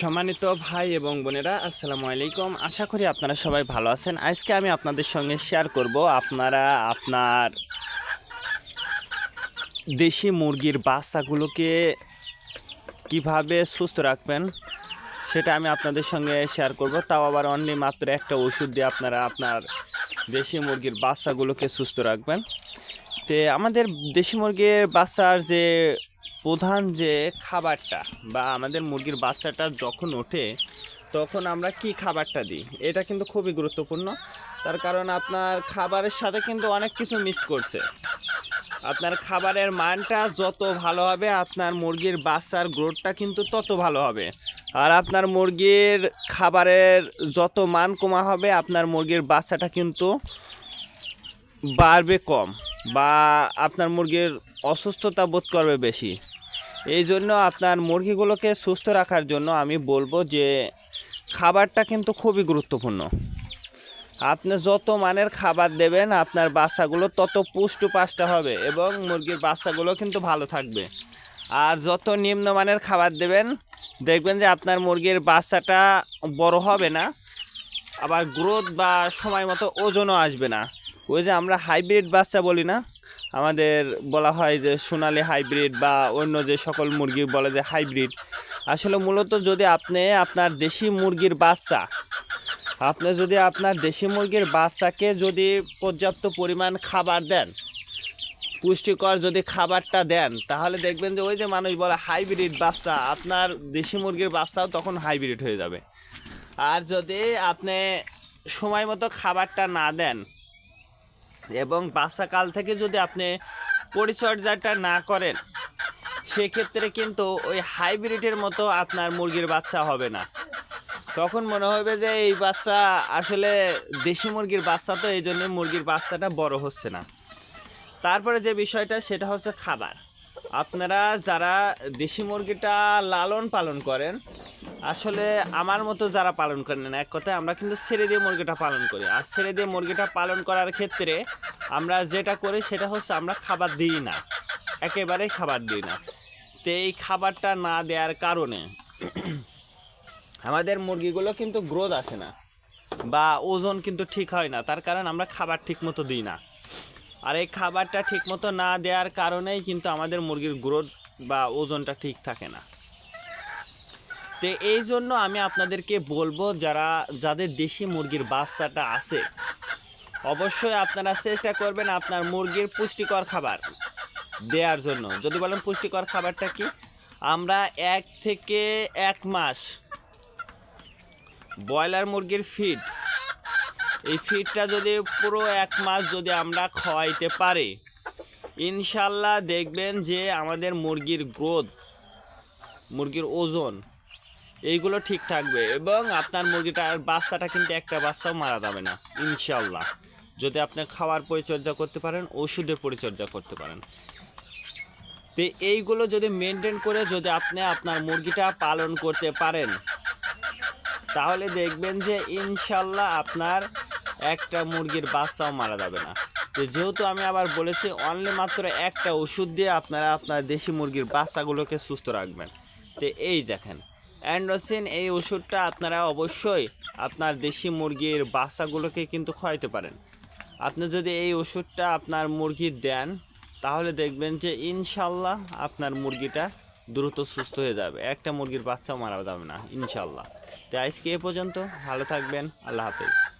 সম্মানিত ভাই এবং বোনেরা, আসসালামু আলাইকুম। আশা করি আপনারা সবাই ভালো আছেন। আজকে আমি আপনাদের সঙ্গে শেয়ার করব আপনারা আপনার দেশি মুরগির বাচ্চাগুলোকে কীভাবে সুস্থ রাখবেন, সেটা আমি আপনাদের সঙ্গে শেয়ার করব। তাও আবার অনলি মাত্র একটা ওষুধ দিয়ে আপনারা আপনার দেশি মুরগির বাচ্চাগুলোকে সুস্থ রাখবেন। তে আমাদের দেশি মুরগির বাচ্চার যে প্রধান যে খাবারটা বা আমাদের মুরগির বাচ্চাটা যখন ওঠে, তখন আমরা কি খাবারটা দিই? এটা কিন্তু খুবই গুরুত্বপূর্ণ। তার কারণ আপনার খাবারের সাথে কিন্তু অনেক কিছু মিস করছে। আপনার খাবারের মানটা যত ভালো হবে, আপনার মুরগির বাচ্চার গ্রোথটা কিন্তু তত ভালো হবে। আর আপনার মুরগির খাবারের যত মান কমা হবে, আপনার মুরগির বাচ্চাটা কিন্তু বাড়বে কম বা আপনার মুরগির অসুস্থতা বোধ করবে বেশি। এই জন্য আপনার মুরগিগুলোকে সুস্থ রাখার জন্য আমি বলব যে খাবারটা কিন্তু খুবই গুরুত্বপূর্ণ। আপনি যত মানের খাবার দেবেন, আপনার বাচ্চাগুলো তত পুষ্ট পাষ্টা হবে এবং মুরগির বাচ্চাগুলো কিন্তু ভালো থাকবে। আর যত নিম্নমানের খাবার দেবেন, দেখবেন যে আপনার মুরগির বাচ্চাটা বড় হবে না, আবার গ্রোথ বা সময় মতো ওজনও আসবে না। ওই যে আমরা হাইব্রিড বাচ্চা বলি না আমাদের বলা হয় যে সোনালি হাইব্রিড বা অন্য যে সকল মুরগি বলে যে হাইব্রিড, আসলে মূলত যদি আপনি আপনার দেশি মুরগির বাচ্চা, আপনি যদি আপনার দেশি মুরগির বাচ্চাকে যদি পর্যাপ্ত পরিমাণ খাবার দেন, পুষ্টিকর যদি খাবারটা দেন, তাহলে দেখবেন যে ওই যে মানুষ বলে হাইব্রিড বাচ্চা, আপনার দেশি মুরগির বাচ্চাও তখন হাইব্রিড হয়ে যাবে। আর যদি আপনি সময় মতো খাবারটা না দেন এবং বাচ্চাকাল থেকে যদি আপনি পরিচর্যাটা না করেন, সেক্ষেত্রে কিন্তু ওই হাইব্রিডের মতো আপনার মুরগির বাচ্চা হবে না। তখন মনে হবে যে এই বাচ্চা আসলে দেশি মুরগির বাচ্চা, তো এই জন্য মুরগির বাচ্চাটা বড় হচ্ছে না। তারপরে যে বিষয়টা, সেটা হচ্ছে খাবার। আপনারা যারা দেশি মুরগিটা লালন পালন করেন আসলে আমার মতো যারা পালন করেন এক কথায় আমরা কিন্তু ছেড়ে দিয়ে মুরগিটা পালন করি। আর ছেড়ে দিয়ে মুরগিটা পালন করার ক্ষেত্রে আমরা যেটা করি সেটা হচ্ছে আমরা খাবার দিই না। একেবারেই খাবার দিই না। তো এই খাবারটা না দেওয়ার কারণে আমাদের মুরগিগুলো কিন্তু গ্রোথ আসে না বা ওজন কিন্তু ঠিক হয় না, তার কারণ আমরা খাবার ঠিক মতো দিই না। আর এই খাবারটা ঠিক মতো না দেওয়ার কারণেই কিন্তু আমাদের মুরগির গ্রোথ বা ওজনটা ঠিক থাকে না। তো এই জন্য আমি আপনাদেরকে বলব, যারা, যাদের দেশি মুরগির বাচ্চাটা আছে, অবশ্যই আপনারা চেষ্টা করবেন আপনার মুরগির পুষ্টিকর খাবার দেওয়ার জন্য। যদি বলেন পুষ্টিকর খাবারটা কি? আমরা এক থেকে এক মাস ব্রয়লার মুরগির ফিড এই ফিডটা যদি পুরো এক মাস যদি আমরা খাওয়াইতে পারি, ইনশাল্লাহ দেখবেন যে আমাদের মুরগির গ্রোথ মুরগির ওজন এইগুলো ঠিক থাকবে এবং আপনার মুরগিটার বাচ্চাটা কিন্তু একটা বাচ্চাও মারা যাবে না ইনশাল্লাহ যদি আপনি খাওয়ার পরিচর্যা করতে পারেন, ওষুধের পরিচর্যা করতে পারেন। তো এইগুলো যদি মেনটেন করে যদি আপনি আপনার মুরগিটা পালন করতে পারেন, তাহলে দেখবেন যে ইনশাল্লাহ আপনার একটা মুরগির বাচ্চাও মারা যাবে না। তো যেহেতু আমি আবার বলেছি অনলি মাত্র একটা ওষুধ দিয়ে আপনারা আপনার দেশি মুরগির বাচ্চাগুলোকে সুস্থ রাখবেন। তো এই দেখেন অ্যান্ড্রোসিন এই ওষুধটা আপনারা অবশ্যই আপনার দেশি মুরগির বাচ্চাগুলোকে কিন্তু খাওয়াইতে পারেন। আপনি যদি এই ওষুধটা আপনার মুরগি দেন, তাহলে দেখবেন যে ইনশাল্লাহ আপনার মুরগিটা দ্রুত সুস্থ হয়ে যাবে। একটা মুরগির বাচ্চাও মারা যাবে না, ইনশাল্লাহ। তো আজকে এ পর্যন্ত, ভালো থাকবেন, আল্লাহ হাফেজ।